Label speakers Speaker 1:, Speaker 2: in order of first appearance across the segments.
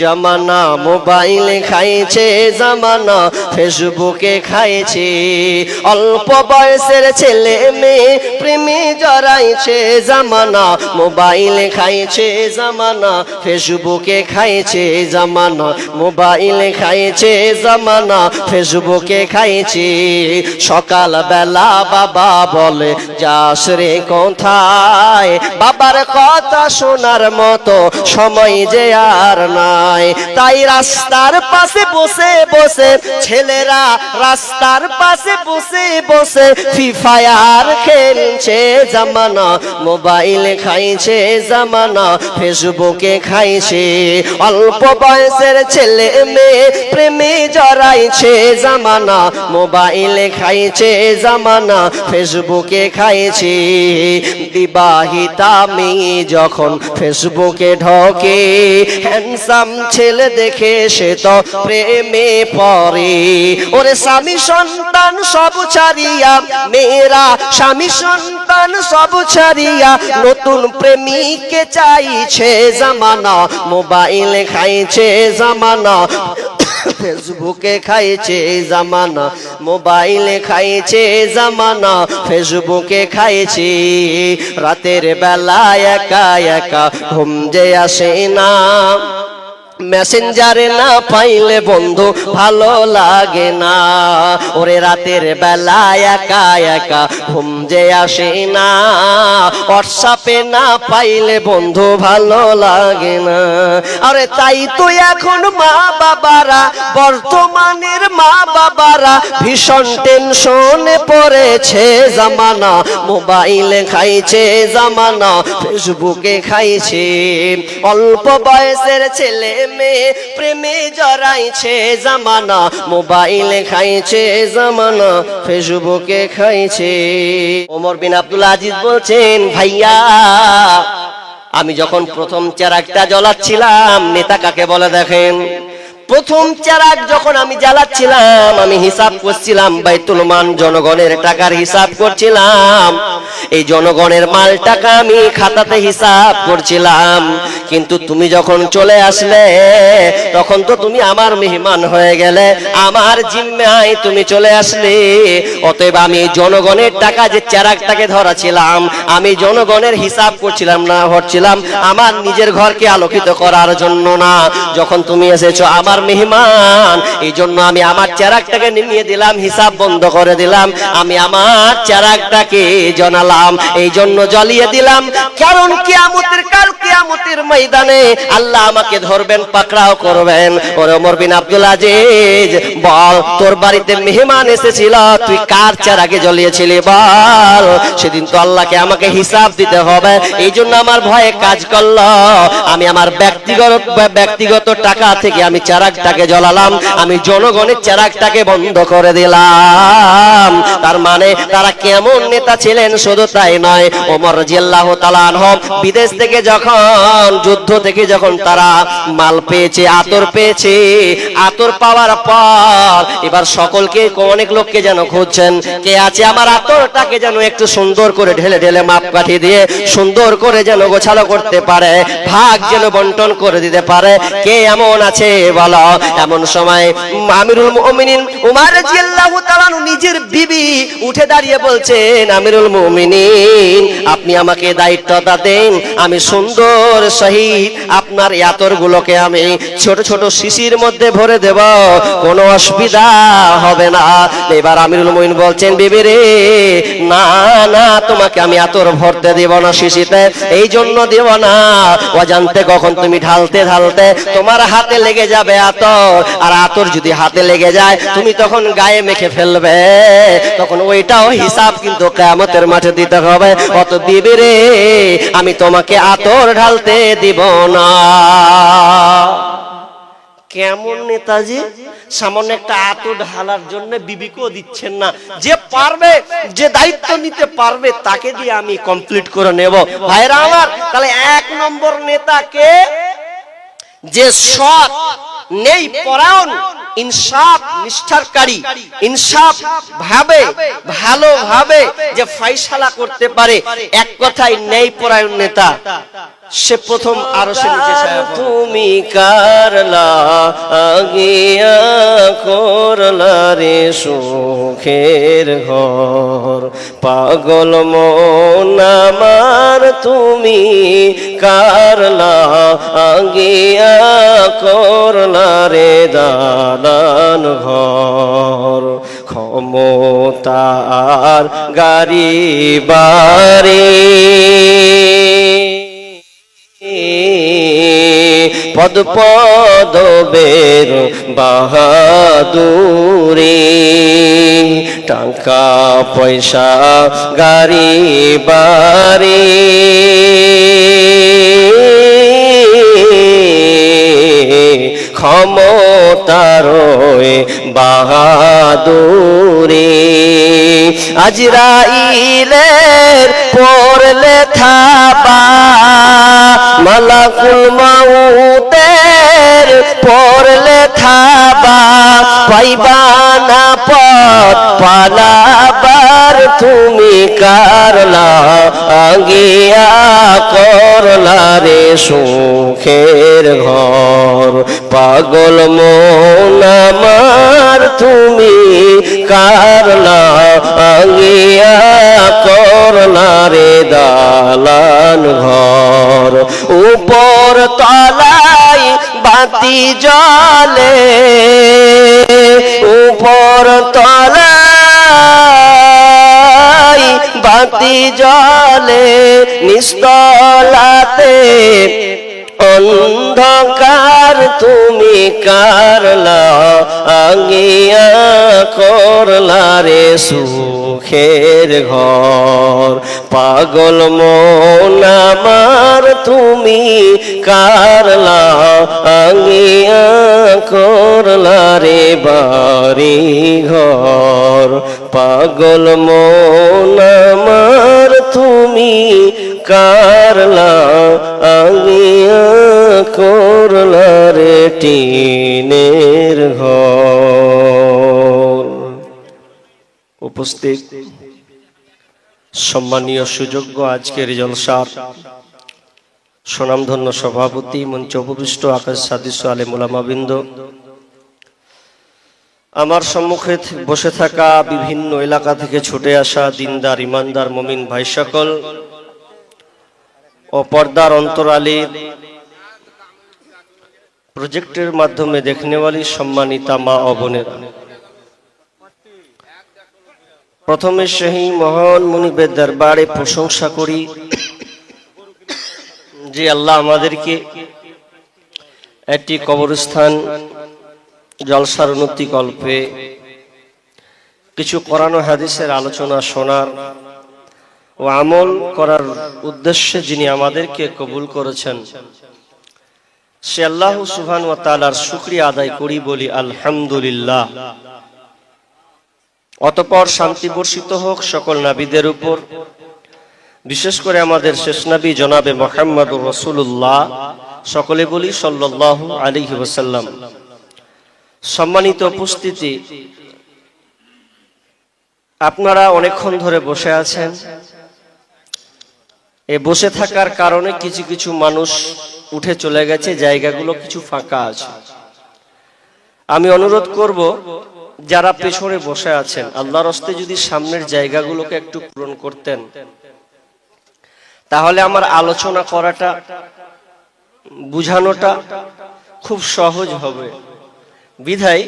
Speaker 1: জামানা মোবাইলে খাইছে, জামানা ফেসবুকে খাইছে। অল্প বয়সের ছেলে মেয়ে প্রেমে জড়াইছে, জামানা মোবাইলে খাইছে, জামানা ফেসবুকে খাইছে, জামানা মোবাইলে খাইছে, জামানা ফেসবুকে খাইছে। সকাল বেলা বাবা বলে, যাস রে কোথায়? বাবার কথা শোনার মতো সময় যে আর নাই তাই রাস্তার পাশে বসে বসে ছেলেরা রাস্তার পাশে বসে বসে ফ্রি ফায়ার খেলছে জামানা, মোবাইলে খাইছে জামানা ফেসবুকে খাইছে। অল্প বয়সের ছেলে মেয়ে প্রেমে জড়াইছে জামানা, মোবাইলে খাইছে জামানা ফেসবুকে খাইছে। বিবাহিতা মেয়ে যখন ফেসবুকে ঢোকে হ্যান্ডসাম ছেলে দেখে সে তো প্রেমে পড়ে। ওরে স্বামী সন্তান সব ছাড়িয়া, মেয়েরা, স্বামী সন্তান সব ছাড়িয়া, নতুন প্রেমিককে চাইছে জামানা, মোবাইলে খাইছে জামানা ফেসবুকে খাইছে জামানা, মোবাইলে খাইছে জামানা ফেসবুকে খাইছে। রাতের বেলা একা একা ঘুম যে আসে না। মেসেঞ্জারে না পাইলে বন্ধু ভালো লাগে না। ওরে রাতের বেলা একা একা ঘুম যে আসে না। হোয়াটসঅ্যাপে না পাইলে বন্ধু ভালো লাগে না। আরে তাই তো এখন মা বাবারা বর্তমানের মা বাবারা ভীষণ টেনশনে পড়েছে জামানা। মোবাইলে খাইছে জামানা ফেসবুকে খাইছে। অল্প বয়সের ছেলে মেয়ে প্রেমে জড়াইছে জামানা, মোবাইলে খাইছে জামানা, ফেসবুকে খাইছে। ওমর বিন আব্দুল আজিজ বলছেন, ভাইয়া, আমি যখন প্রথম চেরাকটা জ্বলাচ্ছিলাম, নেতা কাকে বলে দেখেন? প্রথম চেরাক যখন আমি জ্বালাচ্ছিলাম, আমি হিসাব করছিলাম, বাইতুল মান জনগণের টাকার হিসাব করছিলাম। এই জনগণের মাল টাকা আমি খাতাতে হিসাব করছিলাম। কিন্তু তুমি যখন চলে আসলে, তখন তো তুমি আমার মেহমান হয়ে গেলে, আমার জিম্মায় তুমি চলে আসলে। অতএব আমি জনগণের টাকা যে চেরাকটাকে ধরাছিলাম, আমি জনগণের হিসাব করছিলাম না হচ্ছিলাম আমার নিজের ঘরকে আলোকিত করার জন্য না। যখন তুমি এসেছ, আমার মেহমান। এই জন্য আমি আমার চেরাকটাকে নিয়ে দিলাম, হিসাব বন্ধ করে দিলাম। আমি আমার চেরাকটাকে জানালাম এই জন্য জ্বলিয়ে দিলাম। কারণ কিয়ামতের কাল কিয়ামতের ময়দানে আল্লাহ আমাকে ধরবেন, পাকড়াও করবেন। ওরে ওমর বিন আব্দুল আজিজ, বল, তোর বাড়িতে মেহমান এসেছিল, তুই কার চেরাগে জ্বলিয়েছিলি বল? সেদিন তো আল্লাহকে আমাকে হিসাব দিতে হবে। এই জন্য আমার ভয়ে কাজ করল। আমি আমার ব্যক্তিগত ব্যক্তিগত টাকা থেকে আমি চেরাগটাকে জ্বলালাম, আমি জনগণের চেরাগটাকে বন্ধ করে দিলাম। তার মানে তারা কেমন নেতা ছিলেন শুধু তাই নয়, ওমর রাজিয়াল্লাহ তালান বিদেশ থেকে যখন, যুদ্ধ থেকে যখন তারা মাল পেয়েছে, আতর পেয়েছে, আতর পাওয়ার পর এবার সকলকে অনেক লোককে যেন খুঁজছেন, কে আছে আমার আতরটাকে যেন একটু সুন্দর করে ঢেলে ঢেলে মাপ কাঠি দিয়ে সুন্দর করে যেন গোছালো করতে পারে, ভাগ যেন বন্টন করে দিতে পারে, কে এমন আছে বলো? এমন সময় আমিরুল মুমিনিন উমার রাদিয়াল্লাহু তাআলা নিজের বিবি উঠে দাঁড়িয়ে বলছেন আমিরুল মুমিনিন, আপনি আমাকে দায়িত্বটা দেন। আমি সুন্দর সহিত আপনার ইয়াতর গুলোকে আমি ছোট ছোট শিশির মধ্যে ভরে দেব। কোনো অসুবিধা হবে না। এবার আমিরুল মুমিন বলছেন, বিবি রে, না না, তোমাকে আমি আতর ভরতে দেব না শিশিতে এই জন্য দেব না। অজান্তে কখন তুমি ঢালতে ঢালতে তোমার হাতে লেগে যাবে আতর। আর আতর যদি হাতে লেগে যায়, তুমি তখন গায়ে মেখে ফেলবে। তখন ওইটাও হিসাব কিন্তু কেমতের মাঠে দিতে হবে। অত দিবি রে, আমি তোমাকে আতর ঢালতে দিব না। কেমন নেতাজি, সামান্য একটা আতর ঢালার জন্য বিবিকেও দিচ্ছেন না। যে পারবে, যে দায়িত্ব নিতে পারবে, তাকে দিয়ে আমি কমপ্লিট করে নেব। ভাইরা আমার, তাহলে এক নম্বর নেতাকে যে সৎ, নেই পরায়ণ ইনসাফ নিষ্ঠারকারী ইনসাফ ভাবে ভালোভাবে যে ফাইসালা করতে পারে এক কথায় ন্যায় পরায়ণ নেতা। সে প্রথম আরও সে তুমি কারলা আগিয়া করলা রে সুখের ঘর? পাগল মন আমার, তুমি কারলা আগিয়া করলা রে দালান ঘর? ক্ষমতার গাড়ি বাড়ি পদ পদ বের বাহাদুরি। টাকা পয়সা গাড়ি বাড়ি। ক্ষমতার বাহাদুরি। আজরাইলের পড়লে থাবা মালাকুল মাউতের পড়লে থাবা পাইবা না পথ পালাবার তুমি কারলা আগিয়া করলা রে সুখের ঘর। পাগল মন আমার তুমি কারলা আগিয়া অন্ধকার তুমি কারলা আগিয়া করলা রে সুখের ঘর। পাগল মন আমার তুমি কারলা আগিয়া করলা রে বাড়ি ঘর পাগল মন আমার তুমি কারলা আগিয়া করলা রে টিনের ঘর। উপস্থিত। সম্মানীয় সুযোগ্য আজকের জলসার সুনামধন্য সভাপতি, মঞ্চ উপবিষ্ট, আকাশ সাদিস আলে মোলামাবিন্দ আমার সম্মুখে বসে থাকা বিভিন্ন এলাকা থেকে ছুটে আসা দিনদার, ইমানদার, মমিন ভাই সকল ও পর্দার অন্তরালে প্রজেক্টের মাধ্যমে দেখনেওয়ালি সম্মানিতা মা অবনেরা প্রথমে সেই মহান মুনিবের দরবারে প্রশংসা করি যে আল্লাহ আমাদেরকে একটি কবরস্থান, জলসার উন্নতি কল্পে কিছু কোরআন ও হাদিসের আলোচনা শোনার ও আমল করার উদ্দেশ্যে যিনি আমাদেরকে কবুল করেছেন। সে আল্লাহ সুবহান ও তালার শুক্রিয়া আদায় করি বলি, আলহামদুলিল্লাহ। অতপর শান্তি বর্ষিত হোক সকল নাবিদের উপর। বিশেষ করে আমাদের শেষ নবী জনাবে মোহাম্মদ রসুল্লাহ সকলে বলি সাল্লাহ আলী ওসাল্লাম সম্মানিত উপস্থিতি, আপনারা অনেকক্ষণ ধরে বসে আছেন। এ বসে থাকার কারণে কিছু কিছু মানুষ উঠে চলে গেছে, জায়গাগুলো কিছু ফাঁকা আছে। আমি অনুরোধ করব, যারা পেছনে বসে আছেন, আল্লাহর হস্তে যদি সামনের জায়গাগুলোকে একটু পূরণ করতেন, তাহলে আমার আলোচনা করাটা, বুঝানোটা খুব সহজ হবে। বিধায়,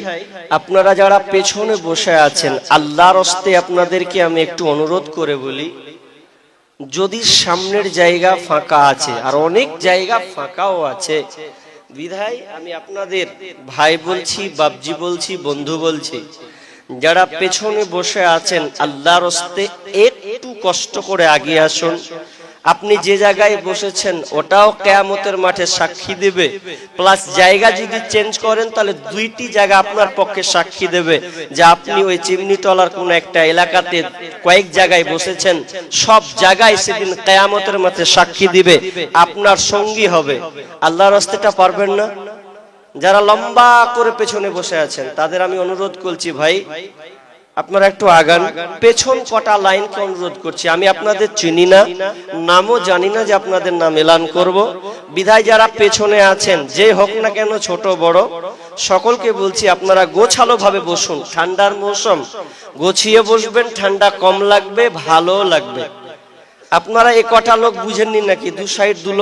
Speaker 1: আপনারা যারা পেছনে বসে আছেন, আল্লাহর হস্তে আপনাদেরকে আমি একটু অনুরোধ করে বলি যদি সামনের জায়গা ফাঁকা আছে, আর অনেক জায়গা ফাঁকাও আছে, বিধায় আমি আপনাদের ভাই বলছি, বাপজি বলছি, বন্ধু বলছি, যারা পেছনে বসে আছেন, আল্লাহর হস্তে একটু কষ্ট করে আগিয়ে আসুন। আপনি যে জায়গায় বসেছেন, ওটাও কেয়ামতের মাঠে সাক্ষী দেবে। প্লাস জায়গা যদি চেঞ্জ করেন, তাহলে দুইটি জায়গা আপনার পক্ষে সাক্ষী দেবে। যে আপনি ওই চিমনিটলার কোন একটা এলাকাতে কয়েক জায়গায় বসেছেন, সব জায়গায় সেদিন কেয়ামতের মাঠে সাক্ষী দিবে। আপনার সঙ্গী হবে। আল্লাহর রাস্তাটা পারবেন না? যারা লম্বা করে পেছনে বসে আছেন, তাদের আমি অনুরোধ করছি ভাই আপনারা একটু আগান। পেছন কটা লাইনকে অনুরোধ করছি, আমি আপনাদের চিনি না, নামও জানি না যে আপনাদের নাম এলান করব। বিধায় যারা পেছনে আছেন, যে হোক না কেন ছোট বড়, সকলকে বলছি আপনারা গোছালো ভাবে বসুন। ঠান্ডার মৌসুম, গোছিয়ে বসবেন, ঠান্ডা কম লাগবে, ভালো লাগবে। আপনারা এ কটা লোক বুঝেননি নাকি? দু সাইড, দু লোক